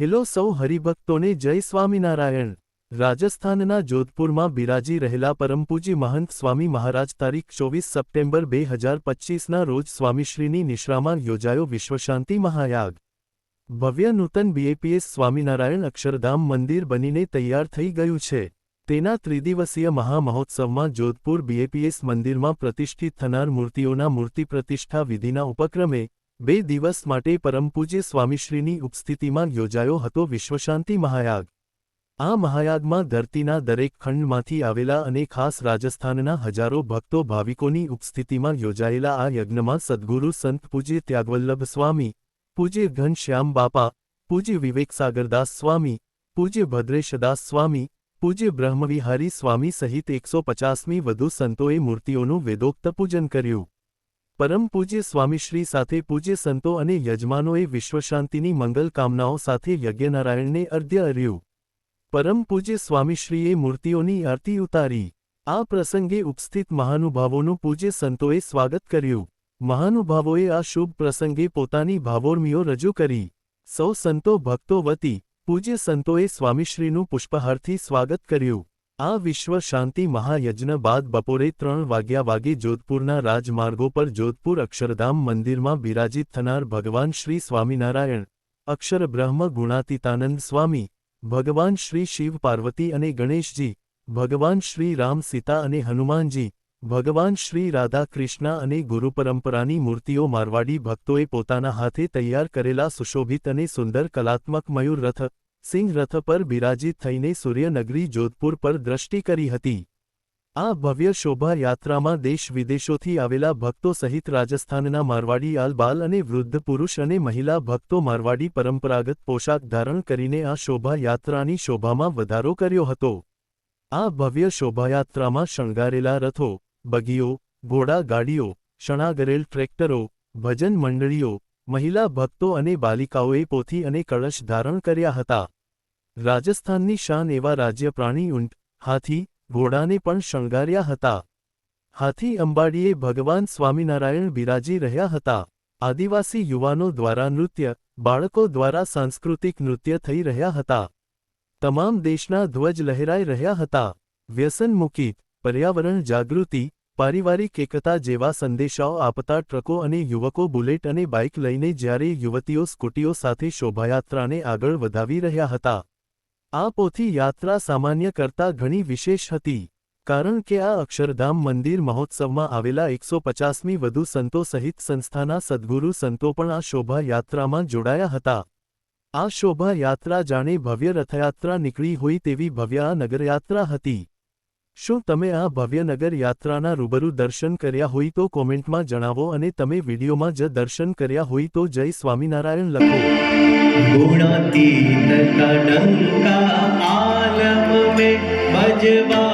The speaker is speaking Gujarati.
હેલો સૌ હરિભક્તોને જય સ્વામિનારાયણ. રાજસ્થાનના જોધપુરમાં બિરાજી રહેલા પરમપૂજી મહંત સ્વામી મહારાજ તારીખ ચોવીસ સપ્ટેમ્બર બે હજાર પચ્ચીસના રોજ સ્વામીશ્રીની નિશ્રામાં યોજાયો વિશ્વશાંતિ મહાયાગ. ભવ્ય નૂતન બીએપીએસ સ્વામિનારાયણ અક્ષરધામ મંદિર બનીને તૈયાર થઈ ગયું છે. તેના ત્રિદિવસીય મહામહોત્સવમાં જોધપુર બીએપીએસ મંદિરમાં પ્રતિષ્ઠિત થનાર મૂર્તિઓના મૂર્તિ પ્રતિષ્ઠા વિધિના ઉપક્રમે બે દિવસ માટે પરમપૂજ્ય સ્વામીશ્રીની ઉપસ્થિતિમાં યોજાયો હતો વિશ્વશાંતિ મહાયાગ. આ મહાયાગમાં ધરતીના દરેક ખંડમાંથી આવેલા અને ખાસ રાજસ્થાનના હજારો ભક્તો ભાવિકોની ઉપસ્થિતિમાં યોજાયેલા આ યજ્ઞમાં સદ્ગુરુ સંત પૂજ્ય ત્યાગવલ્લભ સ્વામી, પૂજ્ય ઘનશ્યામ બાપા, પૂજ્ય વિવેકસાગરદાસ સ્વામી, પૂજ્ય ભદ્રેશદાસ સ્વામી, પૂજ્ય બ્રહ્મવિહારી સ્વામી સહિત એકસો પચાસમી વધુ સંતોએ મૂર્તિઓનું વેદોક્ત પૂજન કર્યું. પરમ પૂજ્ય સ્વામીશ્રી સાથે પૂજ્ય સંતો અને યજમાનોએ વિશ્વશાંતિની મંગલ કામનાઓ સાથે યજ્ઞનારાયણને અર્ધ્ય અર્યું. પરમ પૂજ્ય સ્વામીશ્રીએ મૂર્તિઓની આરતી ઉતારી. આ પ્રસંગે ઉપસ્થિત મહાનુભાવોનું પૂજ્ય સંતોએ સ્વાગત કર્યું. મહાનુભાવોએ આ શુભ પ્રસંગે પોતાની ભાવોર્મીઓ રજૂ કરી. સૌ સંતો ભક્તો વતી પૂજ્ય સંતોએ સ્વામીશ્રીનું પુષ્પહારથી સ્વાગત કર્યું. આ વિશ્વ શાંતિ મહાયજ્ઞ બાદ બપોરે ત્રણ વાગ્યા વાગે જોધપુરના રાજમાર્ગો પર જોધપુર અક્ષરધામ મંદિરમાં બિરાજિત થનાર ભગવાન શ્રી સ્વામિનારાયણ, અક્ષર બ્રહ્મ ગુણાતીતાનંદ સ્વામી, ભગવાન શ્રી શિવ પાર્વતી અને ગણેશજી, ભગવાન શ્રી રામ સીતા અને હનુમાનજી, ભગવાન શ્રી રાધા કૃષ્ણ અને ગુરુ પરંપરાની મૂર્તિઓ મારવાડી ભક્તોએ પોતાના હાથે તૈયાર કરેલા સુશોભિત અને સુંદર કલાત્મક મયુર રથ સિંહ રથ પર બિરાજિત થઈને સૂર્યનગરી જોધપુર પર દ્રષ્ટિ કરી હતી. આ ભવ્ય શોભાયાત્રામાં દેશ વિદેશોથી આવેલા ભક્તો સહિત રાજસ્થાનના મારવાડી આલબાલ અને વૃદ્ધ પુરુષ અને મહિલા ભક્તો મારવાડી પરંપરાગત પોશાક ધારણ કરીને આ શોભાયાત્રાની શોભામાં વધારો કર્યો હતો. આ ભવ્ય શોભાયાત્રામાં શણગારેલા રથો, બગીઓ, ઘોડા ગાડીઓ, શણાગરેલ ટ્રેક્ટરો, ભજન મંડળીઓ, મહિલા ભક્તો અને બાલિકાઓએ પોથી અને કળશ ધારણ કર્યા હતા. રાજસ્થાનની શાન એવા રાજ્ય પ્રાણી ઊંટ, હાથી, ઘોડાને પણ શણગાર્યા હતા. હાથી અંબાડીએ ભગવાન સ્વામિનારાયણ બિરાજી રહ્યા હતા. આદિવાસી યુવાનો દ્વારા નૃત્ય, બાળકો દ્વારા સાંસ્કૃતિક નૃત્ય થઈ રહ્યા હતા. તમામ દેશના ધ્વજ લહેરાઈ રહ્યા હતા. વ્યસન પર્યાવરણ જાગૃતિ, પારિવારિક એકતા જેવા સંદેશાઓ આપતા ટ્રકો અને યુવકો બુલેટ અને બાઇક લઈને જ્યારે યુવતીઓ સ્કૂટીઓ સાથે શોભાયાત્રાને આગળ વધાવી રહ્યા હતા. આ પોથી યાત્રા સામાન્ય કરતા ઘણી વિશેષ હતી, કારણ કે આ અક્ષરધામ મંદિર મહોત્સવમાં આવેલા એકસો પચાસમી વધુ સંતો સહિત સંસ્થાના સદ્ગુરુ સંતો પણ આ શોભાયાત્રામાં જોડાયા હતા. આ શોભાયાત્રા જાણે ભવ્ય રથયાત્રા નીકળી હોય તેવી ભવ્ય આ નગરયાત્રા હતી. શું તમે આ ભવ્યનગર યાત્રાના રૂબરૂ દર્શન કર્યા હોય તો કોમેન્ટમાં જણાવો અને તમે વિડીયોમાં જ દર્શન કર્યા હોય તો જય સ્વામિનારાયણ લખો. ભજવા